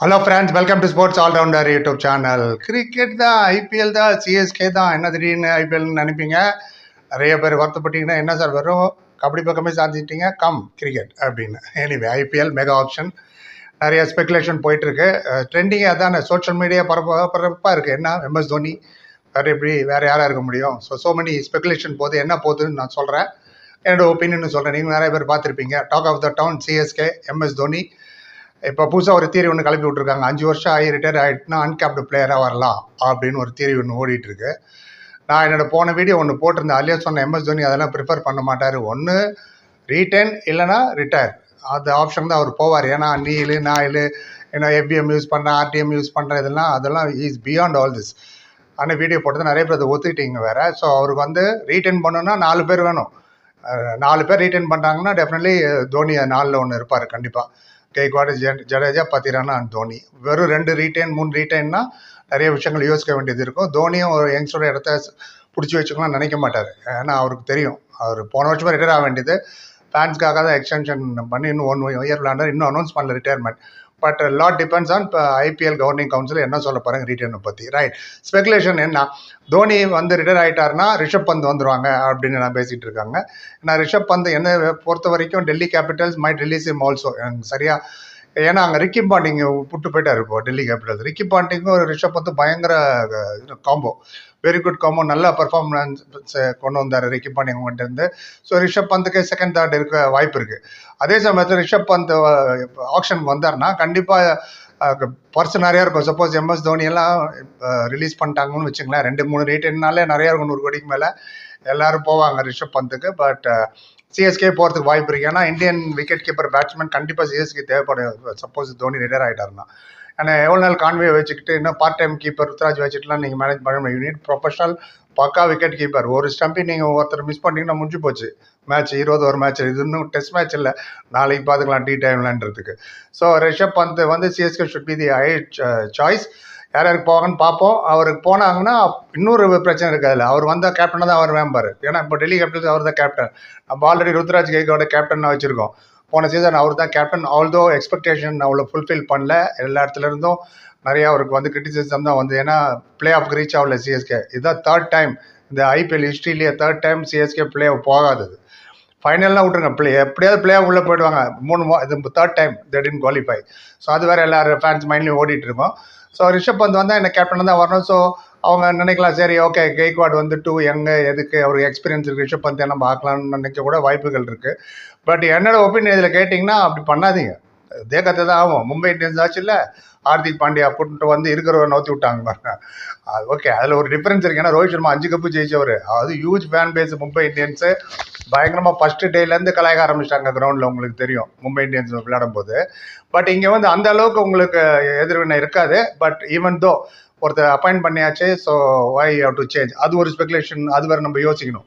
Hello friends welcome to sports allrounder YouTube channel cricket தான் IPL தான் CSK தான். என்ன திடீர்னு ஐபிஎல்னு நினைப்பீங்க? நிறைய பேர் வருத்தப்பட்டீங்கன்னா என்ன சார் வரும்? கபடி பக்கமே சாதிச்சிட்டீங்க கம் கிரிக்கெட் அப்படின்னு. எனிவே ஐபிஎல் மெகா ஆப்ஷன் நிறைய ஸ்பெகுலேஷன் போயிட்டுருக்கு. ட்ரெண்டிங் அதான சோஷியல் மீடியா பரப்ப பரப்பாக இருக்குது என்ன எம்எஸ் தோனி வேறு எப்படி வேறு யாராக இருக்க முடியும்? ஸோ ஸோ மெனி ஸ்பெகுலேஷன் போகுது. என்ன போகுதுன்னு நான் சொல்கிறேன் என்னோட ஒப்பீனியன் சொல்கிறேன் நீங்கள் நிறைய பேர் பார்த்துருப்பீங்க. Talk of the town CSK MS Dhoni இப்போ புதுசாக ஒரு தீரி ஒன்று கிளப்பி விட்ருக்காங்க அஞ்சு வருஷம் ஆகி ரிட்டையர் ஆகிட்டுனா அன்கேப்டு பிளேயராக வரலாம் அப்படின்னு ஒரு தீரி ஒன்று ஓடிட்டுருக்கு நான் என்னோட போன வீடியோ ஒன்று போட்டிருந்தேன். அதிலே சொன்ன எம்எஸ் தோனி அதெல்லாம் ப்ரிஃபர் பண்ண மாட்டார். ஒன்று ரீட்டர்ன் இல்லைனா ரிட்டையர் அந்த ஆப்ஷன் தான் அவர் போவார். ஏன்னா நீலு நாயிலு ஏன்னா எஃபிஎம் யூஸ் பண்ணுறேன் ஆர்டிஎம் யூஸ் பண்ணுறேன் இதெல்லாம் அதெல்லாம் இஸ் பியாண்ட் ஆல் திஸ் ஆனால் வீடியோ போட்டது நிறைய பேர் அதை ஒத்துக்கிட்டீங்க வேறு. ஸோ அவருக்கு வந்து ரீட்டைன் பண்ணணும்னா நாலு பேர் வேணும். நாலு பேர் ரீட்டைன் பண்ணுறாங்கன்னா டெஃபினெட்லி தோனி நாலில் ஒன்று இருப்பார் கண்டிப்பாக கேக்வாடு ஜெ- ஜடேஜா பத்திரானா அண்ட் தோனி. வெறும் ரெண்டு ரீட்டைன் மூணு ரீடைன்னா நிறைய விஷயங்கள் யோசிக்க வேண்டியது இருக்கும். தோனியும் ஒரு யங்ஸ்டரோட இடத்த பிடிச்சி வச்சுக்கணும்னு நினைக்க மாட்டார். ஏன்னா அவருக்கு தெரியும். அவர் போன வருஷமாக ரிட்டையர் ஆக வேண்டியது. ஃபேன்ஸ்க்காக தான் எக்ஸ்டென்ஷன் பண்ணி இன்னும் ஒன் இயர் விளாண்டார் இன்னும் அனௌன்ஸ் பண்ணல retirement but lot depends on இப்போ ஐபிஎல் கவர்னிங் கவுன்சில் என்ன சொல்ல போகிறாங்க ரீட்டைனை பற்றி ரைட் ஸ்பெகுலேஷன் என்ன? தோனி வந்து ரிட்டையர் ஆகிட்டாருன்னா ரிஷப் பந்த் வந்துருவாங்க அப்படின்னு நான் பேசிகிட்டு இருக்காங்க. நான் ரிஷப் பந்த் என்ன பொறுத்த வரைக்கும் Delhi Capitals might release him also எனக்கு சரியாக ஏன்னா அங்கே ரிக்கி பாண்டிங் புட்டு போயிட்டார் இப்போ டெல்லி கேபிட்டல்ஸ் ரிக்கி பாண்டிங்கும் ரிஷப் வந்து பயங்கர காம்போ வெரி குட் காம்போ நல்ல பர்ஃபார்மன்ஸ் கொண்டு வந்தார் ரிக்கி பாண்டிங் அவங்ககிட்ட இருந்து. ஸோ ரிஷப் பந்துக்கு செகண்ட் தேர்ட் இருக்க வாய்ப்பு இருக்குது அதே சமயத்தில் ரிஷப் பந்த் ஆப்ஷனுக்கு வந்தார்னா கண்டிப்பாக பர்சன் நிறையா இருக்கும். சப்போஸ் எம்எஸ் தோனி எல்லாம் ரிலீஸ் பண்ணிட்டாங்கன்னு வச்சுங்களேன் ரெண்டு மூணு ரேட்டுனாலே நிறையா இருக்கும். நூறு கோடிக்கு மேலே எல்லாரும் போவாங்க ரிஷப் பந்துக்கு. பட் சிஎஸ்கே போகிறதுக்கு வாய்ப்பு இருக்குது ஏன்னா இந்தியன் விக்கெட் கீப்பர் பேட்ஸ்மேன் கண்டிப்பாக சிஎஸ்கே தேவைப்படும். சப்போஸ் தோனி ரிட்டையர் ஆகிட்டாருன்னா ஆனால் எவ்வளோ நாள் கான்வே வச்சுக்கிட்டு இன்னும் பார்ட் டைம் கீப்பர் ருத்ராஜ் வச்சுட்டுலாம் நீங்கள் மேனேஜ் பண்ண முடியும். யூனிட் ப்ரொஃபஷனல் பக்கா விக்கெட் கீப்பர் ஒரு ஸ்டம்பி நீங்கள் ஒருத்தர் மிஸ் பண்ணிங்கன்னா முடிஞ்சு போச்சு. மேட்ச் இருபது ஒரு மேட்ச் இது இன்னும் டெஸ்ட் மேட்ச் இல்லை. நாளைக்கு பார்த்துக்கலாம் டீ டைம்லன்றதுக்கு ஸோ ரிஷப் பந்த் வந்து CSK should be the I choice யார் யாருக்கு போவாங்கன்னு பார்ப்போம். அவருக்கு போனாங்கன்னா இன்னொரு பிரச்சனை இருக்குது அதில் அவர் வந்தால் கேப்டனாக தான் அவர் மேம்பார் ஏன்னா இப்போ டெல்லி கேபிட்டல்ஸ் அவர் தான் கேப்டன் நம்ம ஆல்ரெடி ருத்ராஜ் கைகோட கேப்டனாக வச்சுருக்கோம். போன சீசன் அவர் தான் கேப்டன் ஆல்தோ எக்ஸ்பெக்டேஷன் அவ்வளோ ஃபுல்ஃபில் பண்ணல எல்லா இடத்துல இருந்தும் நிறையா அவருக்கு வந்து கிரிட்டிசிசம் தான் வந்து ஏன்னா பிளே ஆஃப்க்கு ரீச் ஆகல சிஎஸ்கே இதுதான் தேர்ட் டைம் இந்த IPL ஹிஸ்ட்ரியிலேயே third time CSK play off போகாதது. ஃபைனல்லாம் விட்டுருங்க. பிளே எப்படியாவது பிளே ஆஃப் உள்ளே போயிடுவாங்க. மூணு மோ- இது third time that in qualify so அது வேறு எல்லாரும் ஃபேன்ஸ் மைண்ட்லேயும் ஓடிட்டு இருக்கோம். ஸோ ரிஷப் பந்த் வந்தால் என்ன கேப்டன் தான் வரணும். ஸோ அவங்க நினைக்கலாம் சரி ஓகே கெய்க்வாட் வந்து டூ எங்கே எதுக்கு ஒரு எக்ஸ்பீரியன்ஸ் இருக்குது ரிஷப் பந்த் நம்ம பார்க்கலாம்னு நினைக்க கூட வாய்ப்புகள் இருக்குது பட் என்னோட ஒப்பீனியன் இதில் கேட்டிங்கன்னா அப்படி பண்ணாதீங்க. தேக்கத்தை தான் ஆகும் மும்பை இந்தியன்ஸ் ஆச்சு இல்லை ஹார்திக் பாண்டியா கூட்டிட்டு வந்து இருக்கிறவரை நோத்தி விட்டாங்க பாருங்க. அது ஓகே அதில் ஒரு டிஃப்ரென்ஸ் இருக்கு. ஏன்னா ரோஹித் சர்மா அஞ்சு கப்பு ஜெயிச்சவர். அது huge fan base Mumbai Indians. பயங்கரமாக ஃபஸ்ட்டு டேலேருந்து கலாய்க்க ஆரம்பிச்சிட்டாங்க கிரவுண்டில் உங்களுக்கு தெரியும் மும்பை இந்தியன்ஸ் விளையாடும் போது. பட் இங்கே வந்து அந்த அளவுக்கு உங்களுக்கு எதிர்வினை இருக்காது. பட் ஈவன் தோ ஒருத்தர் அப்பாயிண்ட் பண்ணியாச்சு so why how to change அது ஒரு ஸ்பெகுலேஷன் அது வேறு நம்ம யோசிக்கணும்.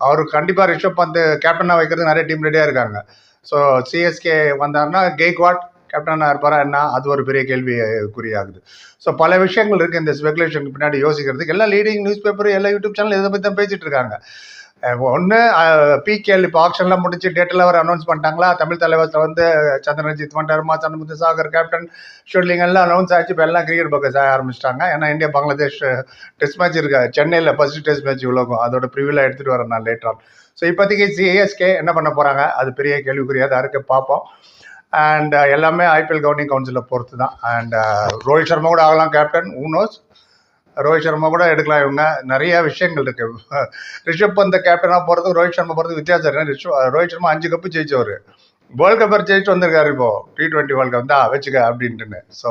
அவர் கண்டிப்பாக ரிஷப் பந்த் கேப்டனாக வைக்கிறது நிறைய டீம் ரெடியாக இருக்காங்க. ஸோ சிஎஸ்கே வந்தாருன்னா கேக்வாட் கேப்டனாக இருப்பாரா என்ன? அது ஒரு பெரிய கேள்வி குறியாகுது ஸோ பல விஷயங்கள் இருக்குது இந்த ஸ்பெகுலேஷனுக்கு பின்னாடி யோசிக்கிறதுக்கு எல்லா லீடிங் நியூஸ் பேப்பர் எல்லா யூடியூப் சேனல் இதை பற்றி தான் பேசிகிட்டு இருக்காங்க. ஒன்று பிகேஎல் இப்போ ஆப்ஷன்லாம் முடிச்சு டேட்டில் அவர் அனௌன்ஸ் பண்ணிட்டாங்களா? தமிழ் தலைவரத்தில் வந்து சந்திரஜித் வண்டாருமா சந்திரமுத்து சாகர் கேப்டன் ஷூட்டிங் எல்லாம் அனௌன்ஸ் ஆச்சு. இப்போ எல்லாம் கிரிக்கெட் பக்கம் சாய ஆரம்பிச்சிட்டாங்க. ஏன்னா இந்தியா பங்களாதேஷ் டெஸ்ட் மேட்ச் இருக்கா. சென்னையில் ஃபர்ஸ்ட் டெஸ்ட் மேட்ச் உலகம். அதோட ப்ரிவியூலாம் எடுத்துகிட்டு வரேன் நான் லேட்டர் ஆன் ஸோ இப்போதைக்கு சிஎஸ்கே என்ன பண்ண போகிறாங்க அது பெரிய கேள்விக்குறியாக தான் இருக்குது பார்ப்போம். அண்ட் எல்லாமே ஐபிஎல் கவர்னிங் கவுன்சிலை பொறுத்து தான் அண்ட் ரோஹித் சர்மா கூட ஆகலாம் கேப்டன் ஊனோஸ் ரோஹித் சர்மா கூட எடுக்கலாம் இவங்க. நிறைய விஷயங்கள் இருக்கு. ரிஷப் அந்த கேப்டனாக போகிறது ரோஹித் சர்மா போகிறது வித்தியாசம் இருக்கு. ரோஹித் சர்மா அஞ்சு கப்பு ஜெயிச்சவர். வேர்ல்டு கப்பர் ஜெயிச்சு வந்திருக்காரு இப்போ. டி ட்வெண்ட்டி வேர்ல்டு கப் தான் வச்சுக்க அப்படின்ட்டுன்னு. ஸோ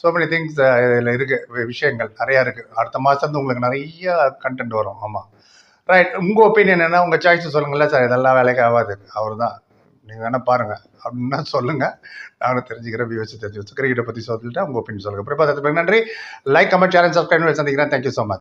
ஸோ மெனி திங்ஸ் இதில் இருக்குது விஷயங்கள் நிறையா இருக்குது அடுத்த மாதம் வந்து உங்களுக்கு நிறைய கண்டென்ட் வரும். ஆமாம் ரைட் உங்கள் ஒப்பீனியன் என்ன உங்கள் சாய்ஸ் சொல்லுங்களேன் சார் இதெல்லாம் வேலைக்கு ஆகாது. அவர் தான் நீங்கள் வேணால் பாருங்கள் அப்படின்னா சொல்லுங்கள் நானும் தெரிஞ்சுக்கிறேன் வியூஸ் தெரிஞ்சு வச்சு கிரிக்கெட்டை பற்றி சொல்லிட்டு உங்கள் ஒப்பீனியன் சொல்லுங்கள் அப்புறம் பார்த்து நன்றி. லைக் கமெண்ட் சேனல் சப்ஸ்கிரைப் சந்திக்கிறேன். Thank you so much